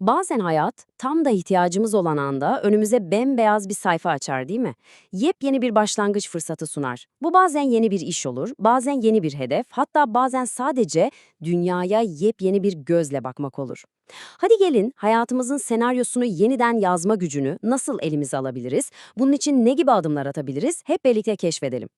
Bazen hayat tam da ihtiyacımız olan anda önümüze bembeyaz bir sayfa açar değil mi? Yepyeni bir başlangıç fırsatı sunar. Bu bazen yeni bir iş olur, bazen yeni bir hedef, hatta bazen sadece dünyaya yepyeni bir gözle bakmak olur. Hadi gelin hayatımızın senaryosunu yeniden yazma gücünü nasıl elimize alabiliriz? Bunun için ne gibi adımlar atabiliriz? Hep birlikte keşfedelim.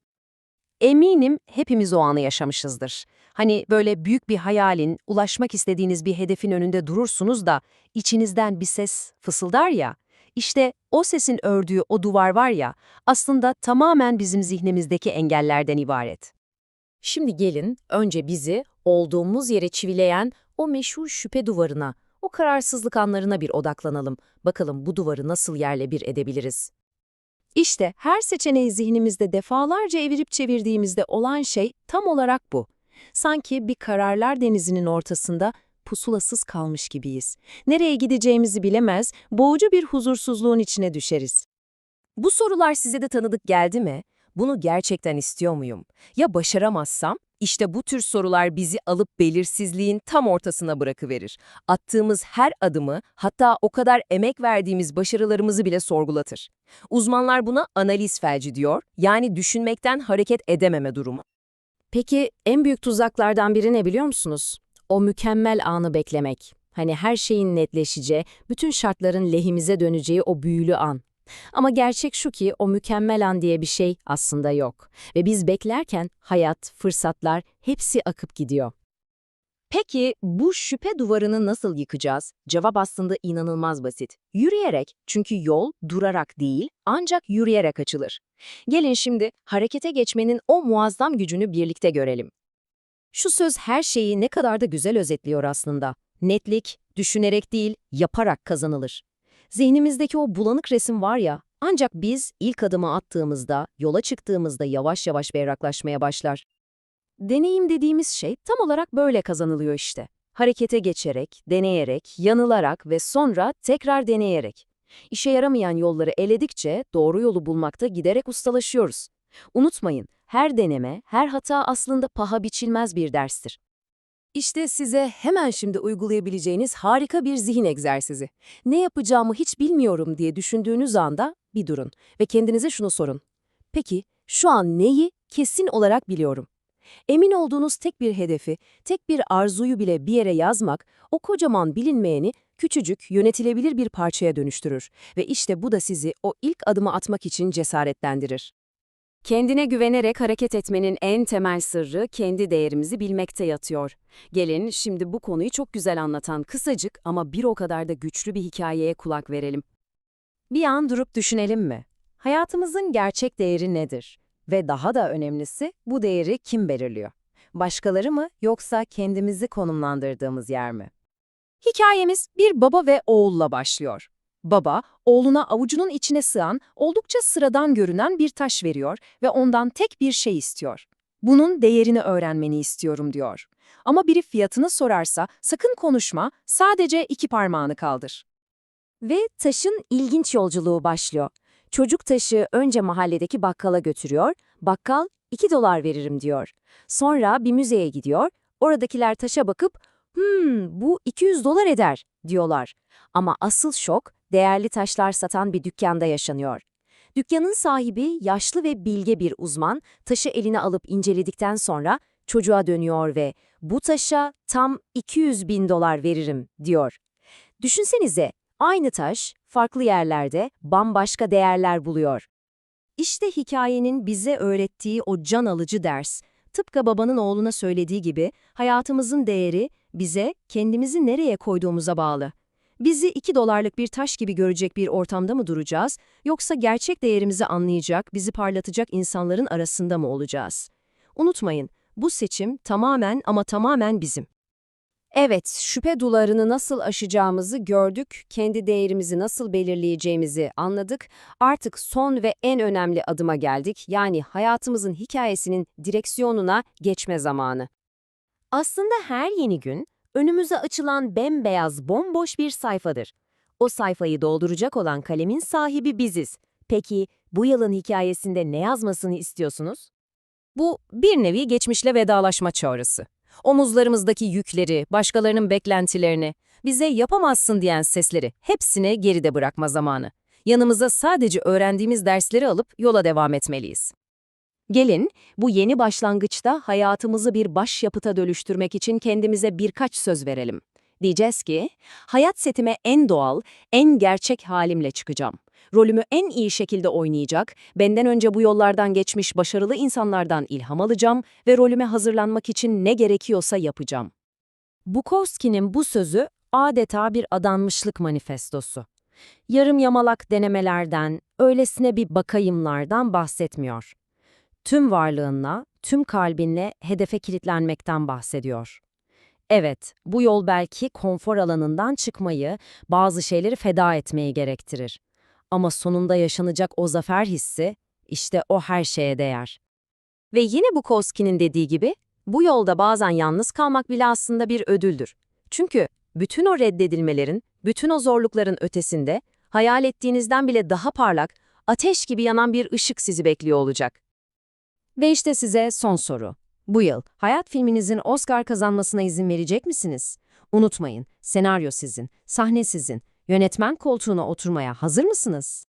Eminim hepimiz o anı yaşamışızdır. Hani böyle büyük bir hayalin, ulaşmak istediğiniz bir hedefin önünde durursunuz da içinizden bir ses fısıldar ya. İşte o sesin ördüğü o duvar var ya, aslında tamamen bizim zihnimizdeki engellerden ibaret. Şimdi gelin önce bizi olduğumuz yere çivileyen o meşhur şüphe duvarına, o kararsızlık anlarına bir odaklanalım. Bakalım bu duvarı nasıl yerle bir edebiliriz? İşte her seçeneği zihnimizde defalarca evirip çevirdiğimizde olan şey tam olarak bu. Sanki bir kararlar denizinin ortasında pusulasız kalmış gibiyiz. Nereye gideceğimizi bilemez, boğucu bir huzursuzluğun içine düşeriz. Bu sorular size de tanıdık geldi mi? Bunu gerçekten istiyor muyum? Ya başaramazsam? İşte bu tür sorular bizi alıp belirsizliğin tam ortasına bırakıverir. Attığımız her adımı, hatta o kadar emek verdiğimiz başarılarımızı bile sorgulatır. Uzmanlar buna analiz felci diyor, yani düşünmekten hareket edememe durumu. Peki en büyük tuzaklardan biri ne biliyor musunuz? O mükemmel anı beklemek. Hani her şeyin netleşeceği, bütün şartların lehimize döneceği o büyülü an. Ama gerçek şu ki o mükemmel an diye bir şey aslında yok. Ve biz beklerken hayat, fırsatlar hepsi akıp gidiyor. Peki bu şüphe duvarını nasıl yıkacağız? Cevap aslında inanılmaz basit. Yürüyerek, çünkü yol durarak değil, ancak yürüyerek açılır. Gelin şimdi harekete geçmenin o muazzam gücünü birlikte görelim. Şu söz her şeyi ne kadar da güzel özetliyor aslında. Netlik, düşünerek değil, yaparak kazanılır. Zihnimizdeki o bulanık resim var ya, ancak biz ilk adımı attığımızda, yola çıktığımızda yavaş yavaş berraklaşmaya başlar. Deneyim dediğimiz şey tam olarak böyle kazanılıyor işte. Harekete geçerek, deneyerek, yanılarak ve sonra tekrar deneyerek. İşe yaramayan yolları eledikçe doğru yolu bulmakta giderek ustalaşıyoruz. Unutmayın, her deneme, her hata aslında paha biçilmez bir derstir. İşte size hemen şimdi uygulayabileceğiniz harika bir zihin egzersizi. Ne yapacağımı hiç bilmiyorum diye düşündüğünüz anda bir durun ve kendinize şunu sorun. Peki, şu an neyi kesin olarak biliyorum? Emin olduğunuz tek bir hedefi, tek bir arzuyu bile bir yere yazmak, o kocaman bilinmeyeni küçücük, yönetilebilir bir parçaya dönüştürür ve işte bu da sizi o ilk adımı atmak için cesaretlendirir. Kendine güvenerek hareket etmenin en temel sırrı kendi değerimizi bilmekte yatıyor. Gelin şimdi bu konuyu çok güzel anlatan kısacık ama bir o kadar da güçlü bir hikayeye kulak verelim. Bir an durup düşünelim mi? Hayatımızın gerçek değeri nedir? Ve daha da önemlisi bu değeri kim belirliyor? Başkaları mı yoksa kendimizi konumlandırdığımız yer mi? Hikayemiz bir baba ve oğulla başlıyor. Baba, oğluna avucunun içine sığan, oldukça sıradan görünen bir taş veriyor ve ondan tek bir şey istiyor. Bunun değerini öğrenmeni istiyorum diyor. Ama biri fiyatını sorarsa sakın konuşma, sadece iki parmağını kaldır. Ve taşın ilginç yolculuğu başlıyor. Çocuk taşı önce mahalledeki bakkala götürüyor, bakkal 2 dolar veririm diyor. Sonra bir müzeye gidiyor, oradakiler taşa bakıp hmm bu 200 dolar eder diyorlar. Ama asıl şok değerli taşlar satan bir dükkanda yaşanıyor. Dükkanın sahibi yaşlı ve bilge bir uzman taşı eline alıp inceledikten sonra çocuğa dönüyor ve bu taşa tam 200 bin dolar veririm diyor. Düşünsenize aynı taş farklı yerlerde bambaşka değerler buluyor. İşte hikayenin bize öğrettiği o can alıcı ders. Tıpkı babanın oğluna söylediği gibi hayatımızın değeri bize kendimizi nereye koyduğumuza bağlı. Bizi 2 dolarlık bir taş gibi görecek bir ortamda mı duracağız, yoksa gerçek değerimizi anlayacak, bizi parlatacak insanların arasında mı olacağız? Unutmayın, bu seçim tamamen ama tamamen bizim. Evet, şüphe duvarını nasıl aşacağımızı gördük, kendi değerimizi nasıl belirleyeceğimizi anladık. Artık son ve en önemli adıma geldik, yani hayatımızın hikayesinin direksiyonuna geçme zamanı. Aslında her yeni gün önümüze açılan bembeyaz bomboş bir sayfadır. O sayfayı dolduracak olan kalemin sahibi biziz. Peki bu yılın hikayesinde ne yazmasını istiyorsunuz? Bu bir nevi geçmişle vedalaşma çağrısı. Omuzlarımızdaki yükleri, başkalarının beklentilerini, bize yapamazsın diyen sesleri hepsini geride bırakma zamanı. Yanımıza sadece öğrendiğimiz dersleri alıp yola devam etmeliyiz. Gelin, bu yeni başlangıçta hayatımızı bir başyapıta dönüştürmek için kendimize birkaç söz verelim. Diyeceğiz ki, hayat setime en doğal, en gerçek halimle çıkacağım. Rolümü en iyi şekilde oynayacak, benden önce bu yollardan geçmiş başarılı insanlardan ilham alacağım ve rolüme hazırlanmak için ne gerekiyorsa yapacağım. Bukowski'nin bu sözü adeta bir adanmışlık manifestosu. Yarım yamalak denemelerden, öylesine bir bakayımlardan bahsetmiyor. Tüm varlığınla, tüm kalbinle hedefe kilitlenmekten bahsediyor. Evet, bu yol belki konfor alanından çıkmayı, bazı şeyleri feda etmeyi gerektirir. Ama sonunda yaşanacak o zafer hissi, işte o her şeye değer. Ve yine Bukowski'nin dediği gibi, bu yolda bazen yalnız kalmak bile aslında bir ödüldür. Çünkü bütün o reddedilmelerin, bütün o zorlukların ötesinde, hayal ettiğinizden bile daha parlak, ateş gibi yanan bir ışık sizi bekliyor olacak. Ve işte size son soru. Bu yıl hayat filminizin Oscar kazanmasına izin verecek misiniz? Unutmayın, senaryo sizin, sahne sizin. Yönetmen koltuğuna oturmaya hazır mısınız?